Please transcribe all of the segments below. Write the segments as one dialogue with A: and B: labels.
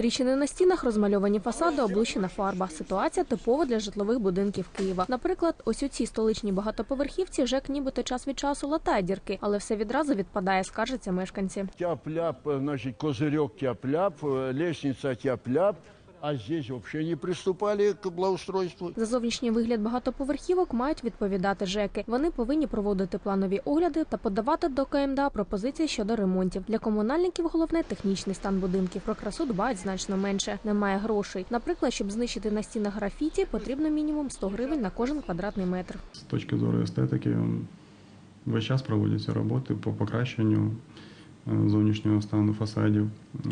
A: Тріщини на стінах, розмальовані фасади, облущена фарба. Ситуація типова для житлових будинків Києва. Наприклад, ось у цій столичній багатоповерхівці ЖЕК нібито час від часу латає дірки, але все відразу відпадає, скаржаться мешканці.
B: Тяп-ляп, э, значит, козырек тяп-ляп, э, лестница тяп-ляп, а здесь вообще не приступали к благоустройству.
A: За зовнішній вигляд багатоповерхівок мають відповідати ЖЕКи. Вони повинні проводити планові огляди та подавати до КМДА пропозиції щодо ремонтів. Для комунальників головне технічний стан будинків. Про красу дбають значно менше. Немає грошей. Наприклад, щоб знищити на стінах графіті, потрібно мінімум 100 гривень на кожен квадратний метр.
C: З точки зору естетики весь час проводяться роботи по покращенню е, зовнішнього стану фасадів. Е,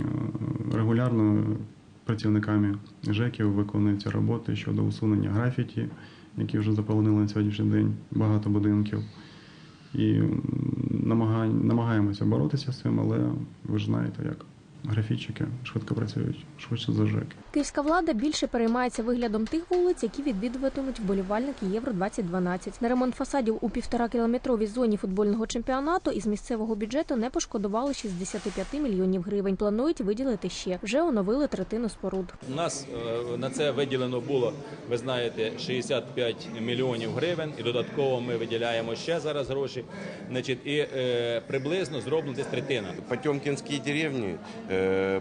C: Регулярно працівниками ЖЕКів виконуються роботи щодо усунення графіті, які вже заполонили на сьогоднішній день багато будинків. І намагаємося боротися з цим, але ви ж знаєте, як графітчики швидко працюють, швидше за ЖЕКи.
A: Київська влада більше переймається виглядом тих вулиць, які відвідуватимуть вболівальники Євро 2012 На ремонт фасадів у півторакілометровій зоні футбольного чемпіонату із місцевого бюджету не пошкодували 65 мільйонів гривень. Планують виділити ще. Вже оновили третину споруд.
D: У нас е, на це виділено було, ви знаєте, 65 мільйонів гривень, і додатково ми виділяємо ще зараз гроші. Значить, і е, приблизно зроблено десь третина.
E: Потьомкінській деревні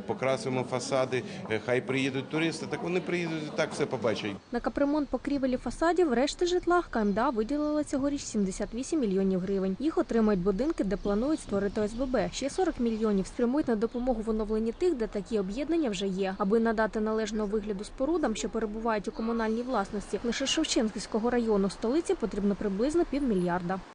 E: покрасимо фасади, е, хай приїдуть туристи, так вони приїдуть і так все побачать.
A: На капремонт покрівелі фасадів решти житла КМДА виділила цьогоріч 78 мільйонів гривень. Їх отримають будинки, де планують створити ОСББ. Ще 40 мільйонів спрямують на допомогу в оновленні тих, де такі об'єднання вже є. Аби надати належного вигляду спорудам, що перебувають у комунальній власності, лише Шевченківського району столиці потрібно приблизно півмільярда.